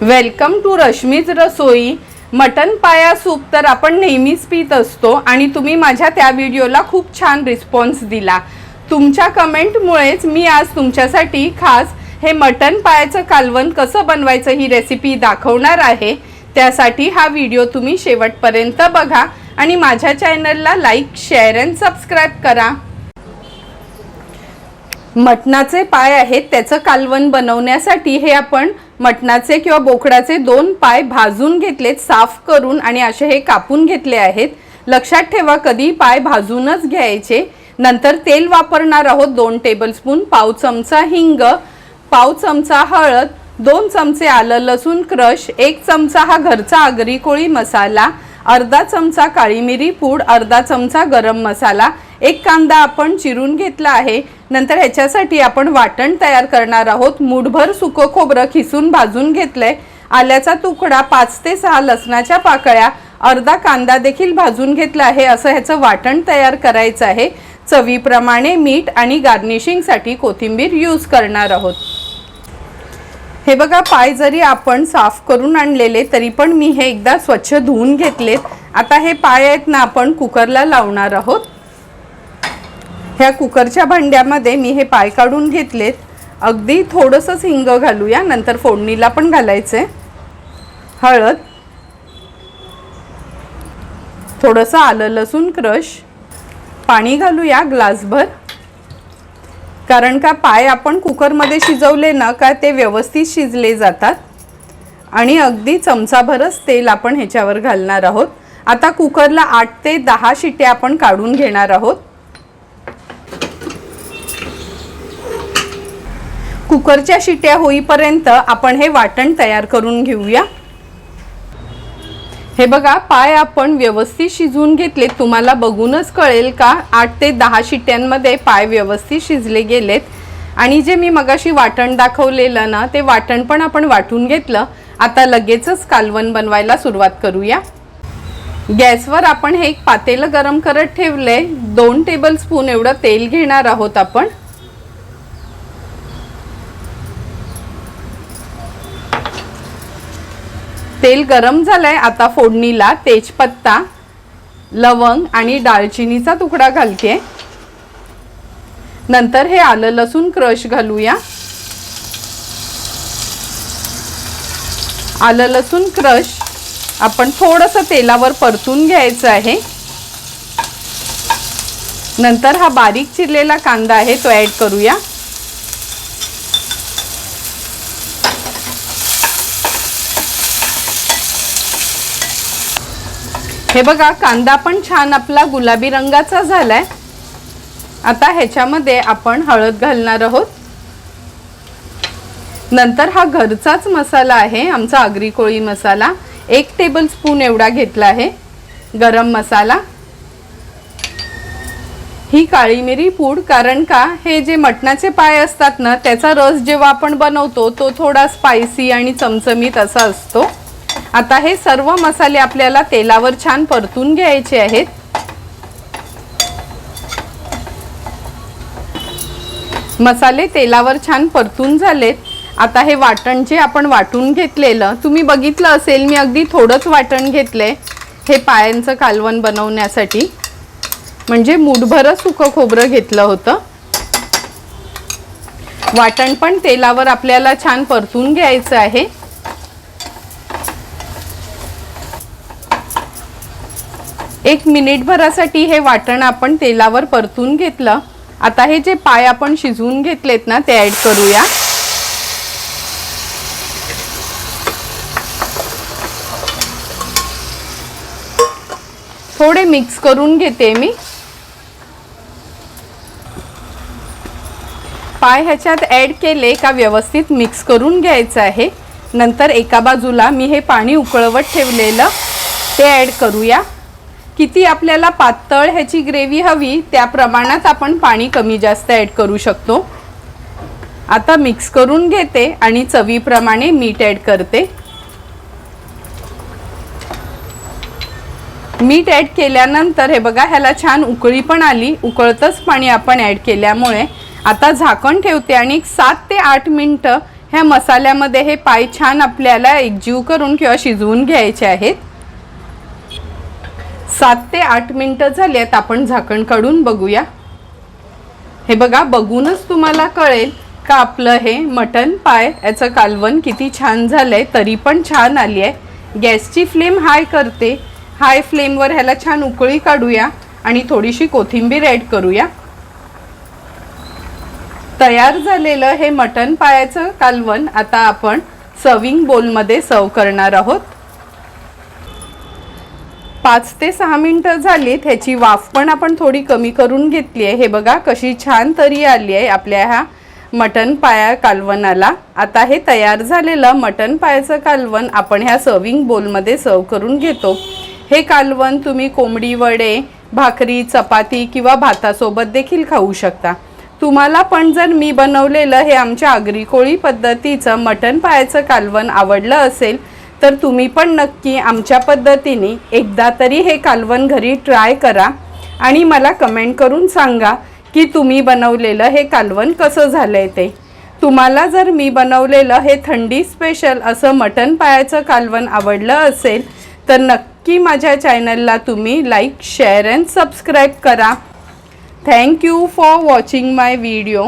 Welcome to Rashmi's Rasoi mutton paya soup तर आपण नेहमीच पित असतो आणि तुम्ही माझ्या त्या व्हिडिओला खूप छान रिस्पॉन्स दिला. तुमच्या कमेंटमुळेच मी आज तुमच्यासाठी खास हे मटन पायाचं कालवण कसं बनवायचं ही रेसिपी दाखवणार आहे. त्यासाठी हा व्हिडिओ तुम्ही शेवटपर्यंत बघा आणि माझ्या चॅनलला लाईक शेअर अँड सबस्क्राईब करा. मटणाचे पाय आहेत त्याचं कालवण बनवण्यासाठी हे आपण मटणाचे किंवा बोकडाचे दोन पाय भाजून घेतलेत साफ करून आणि असे हे कापून घेतले आहेत. लक्षात ठेवा कधी पाय भाजूनच घ्यायचे. नंतर तेल वापरणार आहोत दोन टेबलस्पून पाव चमचा हिंग पाव चमचा हळद दोन चमचे आलं लसूण क्रश एक चमचा हा घरचा आगरी कोळी मसाला अर्धा चमचा काळी मिरी पूड अर्धा चमचा गरम मसाला. एक कांदा आपण चिरून घेतला आहे. नंतर ह्याच्यासाठी आपण वाटण तयार करणार आहोत. मुठभर सुकं खोबरं खिसून भाजून घेतलंय. आल्याचा तुकडा पाच ते सहा लसणाच्या पाकळ्या अर्धा कांदा देखील भाजून घेतला आहे. असं ह्याचं वाटण तयार करायचं आहे. चवीप्रमाणे मीठ आणि गार्निशिंगसाठी कोथिंबीर यूज करणार आहोत. हे बघा पाय जरी आपण साफ करून आणलेले तरी पण मी हे एकदा स्वच्छ धुवून घेतलेत. आता हे पाय आहेत ना आपण कुकरला लावणार आहोत. ह्या कुकरच्या भांड्यामध्ये मी हे पाय काढून घेतलेत. अगदी थोडंसंच हिंग घालूया नंतर फोडणीला पण घालायचे हळद. थोडंसं आलं लसूण क्रश. पाणी घालूया ग्लासभर. कारण का पाय आपण कुकरमध्ये शिजवले ना का ते व्यवस्थित शिजले जातात. आणि अगदी चमचाभरच तेल आपण ह्याच्यावर घालणार आहोत. आता कुकरला आठ ते दहा शिट्या आपण काढून घेणार आहोत. कुकरच्या शिट्या होईपर्यंत आपण हे वाटण तयार करून घेऊया. हे बघा पाय आपण व्यवस्थित शिजवून घेतले. तुम्हाला बघूनच कळेल का? आठ ते दहा शिट्यांमध्ये पाय व्यवस्थित शिजले गेलेत. आणि जे मी मगाशी वाटण दाखवलेलं ना ते वाटण पण आपण वाटून घेतलं. आता लगेचच कालवण बनवायला सुरुवात करूया. गॅसवर आपण हे एक पातेलं गरम करत ठेवलंय. दोन टेबल स्पून एवढं तेल घेणार आहोत आपण. तेल गरम झालंय आता फोडणीला तेजपत्ता लवंग आणि दालचिनीचा तुकडा घालते. नंतर हे आलं लसूण क्रश घालूया. आलं लसूण क्रश आपण थोडंसं तेलावर परतून घ्यायचं आहे. नंतर हा बारीक चिरलेला कांदा आहे तो ॲड करूया. हे बघा कांदा पण छान आपला गुलाबी रंगाचा झालाय. आता ह्याच्यामध्ये आपण हळद घालणार आहोत. नंतर हा घरचाच मसाला आहे आमचा आगरी कोळी मसाला. एक टेबल स्पून एवढा घेतला आहे गरम मसाला. ही काळी मिरी पूड कारण का हे जे मटणाचे पाय असतात ना त्याचा रस जेव्हा आपण बनवतो तो थोडा स्पायसी आणि चमचमीत असा असतो. आता हे सर्व मसाले आपल्याला तेलावर छान परतून घ्यायचे आहेत. मसाले तेलावर छान परतून झालेत. आता हे वाटण जे आपण वाटून घेतलेलं तुम्ही बघितलं असेल मी अगदी थोडंच वाटण घेतले हे पायांचं कालवण बनवण्यासाठी. म्हणजे मुठभरच सुकं खोबरं घेतलं होतं. वाटण पण तेलावर आपल्याला छान परतून घ्यायचं आहे. एक मिनिटभरासाठी हे वाटण आपण तेलावर परतून घेतलं. आता हे जे पाय आपण शिजवून घेतलेत ना ते ॲड करूया. थोडे मिक्स करून घेते मी. पाय ह्याच्यात ॲड केले का व्यवस्थित मिक्स करून घ्यायचं आहे. नंतर एका बाजूला मी हे पाणी उकळवत ठेवलेलं ते ॲड करूया. किती आपल्याला पातळ ह्याची ग्रेव्ही हवी त्या प्रमाणात आपण पाणी कमी जास्त ॲड करू शकतो. आता मिक्स करून घेते आणि चवीप्रमाणे मीठ ॲड करते. मीठ ॲड केल्यानंतर हे बघा ह्याला छान उकळी पण आली. उकळतच पाणी आपण ॲड केल्यामुळे आता झाकण ठेवते आणि सात ते आठ मिनटं ह्या मसाल्यामध्ये हे पाय छान आपल्याला एकजीव करून किंवा शिजवून घ्यायचे आहेत. सात ते आठ मिनटं झाली आहेत आपण झाकण काढून बघूया. हे बघा बघूनच तुम्हाला कळेल का आपलं हे मटन पाय याचं कालवण किती छान झालं आहे तरी पण छान आली आहे गॅसची फ्लेम हाय करते. हाय फ्लेमवर ह्याला छान उकळी काढूया आणि थोडीशी कोथिंबीर ॲड करूया. तयार झालेलं हे मटन पायाचं कालवण आता आपण सर्विंग बोलमध्ये सर्व करणार आहोत. पाच ते सहा मिनटं झालीत. ह्याची वाफ पण आपण थोडी कमी करून घेतली आहे. हे बघा कशी छान तरी आली आहे आपल्या ह्या मटन पाया कालवणाला. आता हे तयार झालेलं मटन पायाचं कालवण आपण ह्या सर्विंग बोलमध्ये सर्व करून घेतो. हे कालवण तुम्ही कोंबडी वडे भाकरी चपाती किंवा भातासोबत देखील खाऊ शकता. तुम्हाला पण जर मी बनवलेलं हे आमच्या आगरी कोळी पद्धतीचं मटन पायाचं कालवण आवडलं असेल तर तुम्ही पण नक्की आमच्या पद्धतीने एकदा तरी हे कालवण घरी ट्राय करा आणि मला कमेंट करून सांगा की तुम्ही बनवलेलं हे कालवण कसं झालं आहे ते. तुम्हाला जर मी बनवलेलं हे थंडी स्पेशल असं मटन पायाचं कालवण आवडलं असेल तर नक्की माझ्या चॅनलला तुम्ही लाईक शेअर अँड सबस्क्राईब करा. Thank you for watching my video